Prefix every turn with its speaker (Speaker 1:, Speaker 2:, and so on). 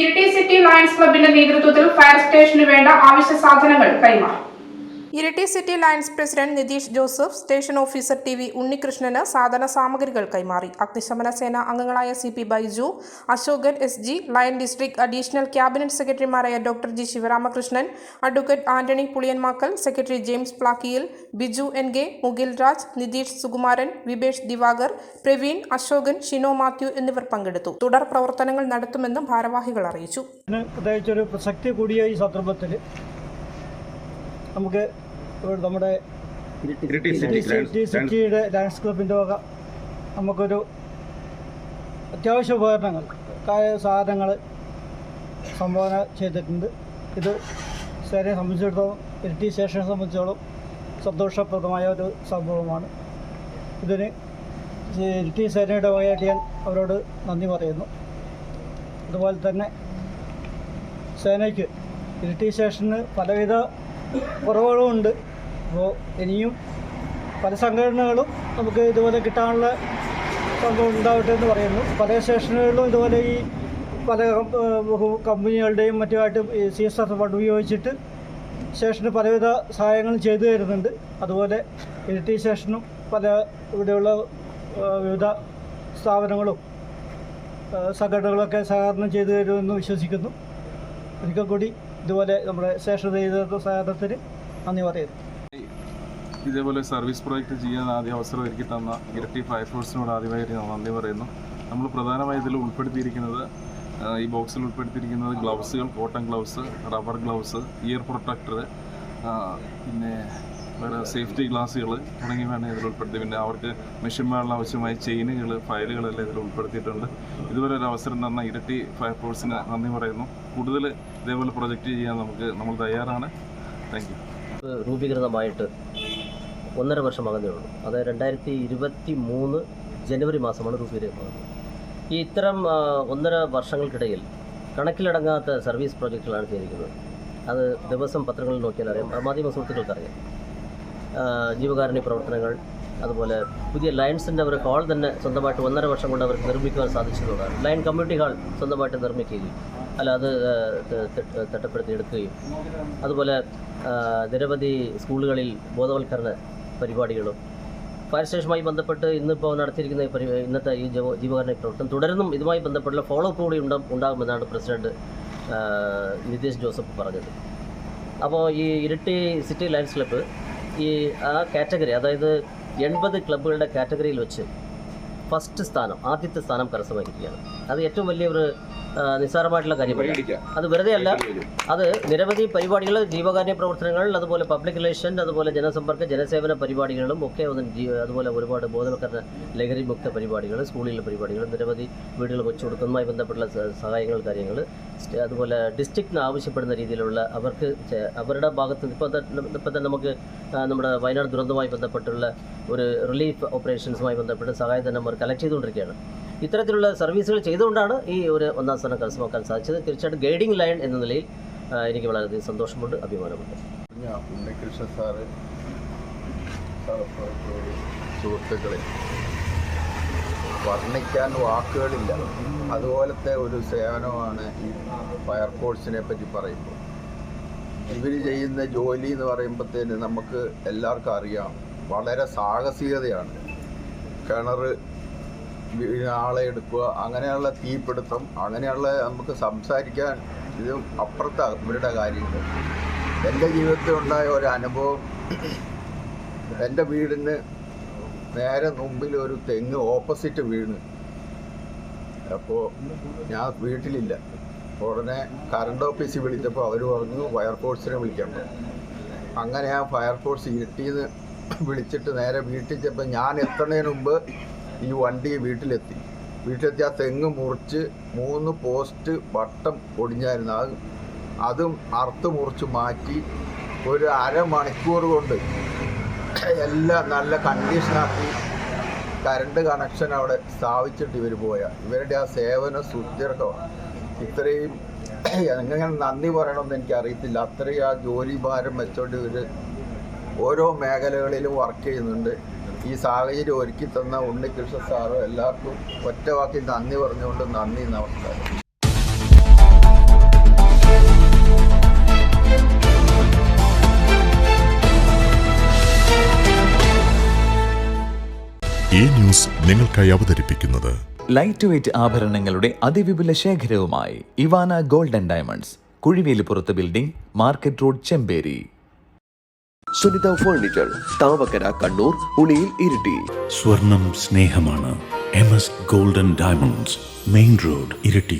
Speaker 1: Iritty city lions ക്ലബിന്റെ നേതൃത്വത്തിൽ fire സ്റ്റേഷന് വേണ്ട ആവശ്യ സാധനങ്ങൾ കൈമാറി. Iritty city lions president Nitheesh Joseph station officer T V ഉണ്ണികൃഷ്ണന് സാധന സാമഗ്രികൾ കൈമാറി. അഗ്നിശമന സേന അംഗങ്ങളായ C P Baiju Ashokan S G lion district additional cabinet സെക്രട്ടറിമാരായ doctor G Sivaramakrishnan advocate Antony Puliyanmakkal secretary James Plakkiyil Biju N K Mukil Raj Nitheesh Sukumaran Vibesh Diwakar Praveen Ashokan Shino Mathew എന്നിവർ പങ്കെടുത്തു. തുടർ പ്രവർത്തനങ്ങൾ നടത്തുമെന്നും ഭാരവാഹികൾ അറിയിച്ചു.
Speaker 2: നമുക്ക് നമ്മുടെ സിറ്റിയുടെ ഡാൻസ് ക്ലബിന്റെ വക നമുക്കൊരു അത്യാവശ്യ ഉപകരണങ്ങൾ കായ സാധനങ്ങൾ സംഭാവന ചെയ്തിട്ടുണ്ട്. ഇത് സേനയെ സംബന്ധിച്ചിടത്തോളം ഇരിട്ടി സ്റ്റേഷനെ സംബന്ധിച്ചിടത്തോളം സന്തോഷപ്രദമായ ഒരു സംഭവമാണ്. ഇതിന് ഇരിട്ടി സേനയുടെ വകയായിട്ട് ഞാൻ അവരോട് നന്ദി പറയുന്നു. അതുപോലെ തന്നെ സേനയ്ക്ക് ഇരിട്ടി സ്റ്റേഷന് പലവിധ കുറവുകളുമുണ്ട്. അപ്പോൾ ഇനിയും പല സംഘടനകളും നമുക്ക് ഇതുപോലെ കിട്ടാനുള്ള സംഭവം ഉണ്ടാവട്ടെ എന്ന് പറയുന്നു. പല സ്റ്റേഷനുകളിലും ഇതുപോലെ ഈ പല കമ്പനികളുടെയും മറ്റുമായിട്ട് ഈ സി എസ് എഫ് ഫണ്ട് ഉപയോഗിച്ചിട്ട് സ്റ്റേഷന് പലവിധ സഹായങ്ങളും ചെയ്തു തരുന്നുണ്ട്. അതുപോലെ ഇരിട്ടി സ്റ്റേഷനും പല ഇവിടെയുള്ള വിവിധ സ്ഥാപനങ്ങളും സംഘടനകളൊക്കെ സഹകരണം ചെയ്തു തരുമെന്ന് വിശ്വസിക്കുന്നു. ഒരിക്കൽ കൂടി ഇതുപോലെ നമ്മുടെ സ്റ്റേഷൻ ചെയ്ത സഹകരണത്തിന് നന്ദി പറയുന്നു.
Speaker 3: ഇതേപോലെ സർവീസ് പ്രോജക്റ്റ് ചെയ്യാൻ ആദ്യ അവസരം ഒരുക്കി തന്ന ഇരട്ടി ഫയർഫോഴ്സിനോട് ആദ്യമായിട്ട് ഞാൻ നന്ദി പറയുന്നു. നമ്മൾ പ്രധാനമായി ഇതിൽ ഉൾപ്പെടുത്തിയിരിക്കുന്നത് ഈ ബോക്സിൽ ഉൾപ്പെടുത്തിയിരിക്കുന്നത് ഗ്ലൗസുകൾ cotton gloves rubber gloves ear protector പിന്നെ വേറെ സേഫ്റ്റി ഗ്ലാസ്സുകൾ തുടങ്ങിയവയാണ് ഇതിൽ ഉൾപ്പെടുത്തി. പിന്നെ അവർക്ക് മെഷീൻമാരുടെ ആവശ്യമായ ചെയിനുകൾ ഫയലുകളെല്ലാം ഇതിൽ ഉൾപ്പെടുത്തിയിട്ടുണ്ട്. ഇതുവരെ ഒരു അവസരം തന്ന ഇരട്ടി ഫയർഫോഴ്സിന് നന്ദി പറയുന്നു. കൂടുതൽ ഇതേപോലെ പ്രൊജക്റ്റ് ചെയ്യാൻ നമുക്ക് നമ്മൾ തയ്യാറാണ്. താങ്ക്
Speaker 4: രൂപീകൃതമായിട്ട് ഒന്നര വർഷമാകുന്നേ ഉള്ളൂ. അത് രണ്ടായിരത്തി ഇരുപത്തി മൂന്ന് ജനുവരി മാസമാണ് രൂപീകൃതമാകുന്നത്. ഈ ഇത്തരം ഒന്നര വർഷങ്ങൾക്കിടയിൽ കണക്കിലടങ്ങാത്ത സർവീസ് പ്രോജക്റ്റുകളാണ് ചെയ്തിരിക്കുന്നത്. അത് ദിവസം പത്രങ്ങളിൽ നോക്കിയാൽ അറിയാം. മാധ്യമ സുഹൃത്തുക്കൾക്കറിയാം. ജീവകാരുണ്യ പ്രവർത്തനങ്ങൾ അതുപോലെ പുതിയ ലയൺസിന്റെ ഒരു ഹാൾ തന്നെ സ്വന്തമായിട്ട് ഒന്നര വർഷം കൊണ്ട് അവർക്ക് നിർമ്മിക്കുവാൻ സാധിച്ചതുകൊണ്ടാണ്. ലയൺ കമ്മ്യൂണിറ്റി ഹാൾ സ്വന്തമായിട്ട് നിർമ്മിക്കുകയും അല്ല അത് തിട്ടപ്പെടുത്തി എടുക്കുകയും. അതുപോലെ നിരവധി സ്കൂളുകളിൽ ബോധവൽക്കരണ പരിപാടികളും ഫയർ സ്റ്റേഷനുമായി ബന്ധപ്പെട്ട് ഇന്നിപ്പോൾ നടത്തിയിരിക്കുന്ന ഇന്നത്തെ ഈ ജീവ ജീവകാരുണ്യ പ്രവർത്തനം തുടരുന്നും ഇതുമായി ബന്ധപ്പെട്ടുള്ള ഫോളോ അപ്പ് കൂടി ഉണ്ടാ ഉണ്ടാകുമെന്നാണ് പ്രസിഡന്റ് നിതീഷ് ജോസഫ് പറഞ്ഞത്. അപ്പോൾ ഈ ഇരട്ടി സിറ്റി ലയൺസ് ക്ലബ്ബ് ഈ ആ കാറ്റഗറി അതായത് എൺപത് ക്ലബ്ബുകളുടെ കാറ്റഗറിയിൽ വെച്ച് ഫസ്റ്റ് സ്ഥാനം ആദ്യത്തെ സ്ഥാനം കരസ്ഥമാക്കിയിരിക്കുകയാണ്. അത് ഏറ്റവും വലിയൊരു ആ, നിസ്സാരമായിട്ടുള്ള കാര്യമല്ല. അത് വെറുതെ അല്ല അത് നിരവധി പരിപാടികൾ ജീവകാരുണ്യ പ്രവർത്തനങ്ങൾ അതുപോലെ പബ്ലിക് റിലേഷൻ അതുപോലെ ജനസമ്പർക്ക ജനസേവന പരിപാടികളും ഒക്കെ ഒന്ന് അതുപോലെ ഒരുപാട് ബോധവൽക്കരണ ലഹരി മുക്ത പരിപാടികൾ സ്കൂളിലെ പരിപാടികൾ നിരവധി വീടുകൾ വെച്ചു കൊടുക്കുന്നതുമായി ബന്ധപ്പെട്ടുള്ള സഹായങ്ങൾ കാര്യങ്ങൾ. അതുപോലെ ഡിസ്ട്രിക്റ്റിന് ആവശ്യപ്പെടുന്ന രീതിയിലുള്ള അവർക്ക് അവരുടെ ഭാഗത്ത് ഇപ്പോൾ ഇപ്പം തന്നെ നമുക്ക് നമ്മുടെ വയനാട് ദുരന്തവുമായി ബന്ധപ്പെട്ടുള്ള ഒരു റിലീഫ് ഓപ്പറേഷൻസുമായി ബന്ധപ്പെട്ട് സഹായം തന്നെ അവർ കളക്ട് ചെയ്തുകൊണ്ടിരിക്കുകയാണ്. ഇത്തരത്തിലുള്ള സർവീസുകൾ ചെയ്തുകൊണ്ടാണ് ഈ ഒരു ഒന്നാം സ്ഥാനം കരസ്ഥമാക്കാൻ സാധിച്ചത്. തീർച്ചയായിട്ടും ഗൈഡിംഗ് ലൈൻ എന്ന നിലയിൽ എനിക്ക് വളരെയധികം സന്തോഷമുണ്ട് അഭിമാനമുണ്ട്.
Speaker 5: സുഹൃത്തുക്കളെ വർണിക്കാൻ വാക്കുകളില്ല. അതുപോലത്തെ ഒരു സേവനമാണ് ഈ ഫയർഫോഴ്സിനെ പറ്റി പറയുമ്പോൾ. ഇവർ ചെയ്യുന്ന ജോലി എന്ന് പറയുമ്പോഴത്തേന് നമുക്ക് എല്ലാവർക്കും അറിയാം വളരെ സാഹസികതയാണ്. കിണർ ആളെ എടുക്കുക അങ്ങനെയുള്ള തീപിടുത്തം അങ്ങനെയുള്ള നമുക്ക് സംസാരിക്കാൻ ഇത് അപ്പുറത്ത ഇവരുടെ കാര്യങ്ങൾ. എന്റെ ജീവിതത്തിൽ ഉണ്ടായ ഒരു അനുഭവം എന്റെ വീടിന് നേരെ മുമ്പിൽ ഒരു തെങ്ങ് ഓപ്പോസിറ്റ് വീണ്. അപ്പോൾ ഞാൻ വീട്ടിലില്ല. ഉടനെ കറണ്ട് ഓഫീസിൽ വിളിച്ചപ്പോൾ അവർ പറഞ്ഞു ഫയർഫോഴ്സിനെ പറഞ്ഞു അങ്ങനെ ആ ഫയർഫോഴ്സ് ഇരുട്ടിന്ന് വിളിച്ചിട്ട് നേരെ വീട്ടിൽ ചെന്നപ്പോൾ ഞാൻ എത്തുന്നതിന് മുമ്പ് ഈ വണ്ടി വീട്ടിലെത്തി. വീട്ടിലെത്തി ആ തെങ്ങ് മുറിച്ച് മൂന്ന് പോസ്റ്റ് വട്ടം ഒടിഞ്ഞായിരുന്നു അത് അതും അറുത്ത് മുറിച്ച് മാറ്റി ഒരു അരമണിക്കൂർ കൊണ്ട് എല്ലാം നല്ല കണ്ടീഷനാക്കി കറണ്ട് കണക്ഷൻ അവിടെ സ്ഥാപിച്ചിട്ട് ഇവർ പോയ. ഇവരുടെ ആ സേവന സുദീർഘമാണ് ഇത്രയും എങ്ങനെ നന്ദി പറയണമെന്ന് എനിക്ക് അറിയത്തില്ല അത്രയും ആ ജോലി ഭാരം വെച്ചോണ്ട് ഇവർ ഓരോ മേഖലകളിലും വർക്ക് ചെയ്യുന്നുണ്ട്. ഈ സാഹചര്യം ഒരുക്കി തന്ന ഉണ്ണികൃഷ്ണ സാറ് എല്ലാവർക്കും ഒറ്റവാക്കി നന്ദി പറഞ്ഞുകൊണ്ട് നന്ദി നമസ്കാരം.
Speaker 6: ഈ ന്യൂസ് നിങ്ങൾക്കായി അവതരിപ്പിക്കുന്നത്
Speaker 7: ലൈറ്റ് വെയ്റ്റ് ആഭരണങ്ങളുടെ അതിവിപുല ശേഖരവുമായി Ivana golden diamonds കുഴിവേലിപ്പുറത്ത് building market road Chemperi.
Speaker 8: Sunitha furniture Thavakkara Kannur Uliyil Iritty.
Speaker 9: സ്വർണം സ്നേഹമാണ് M S golden diamonds main road Iritty.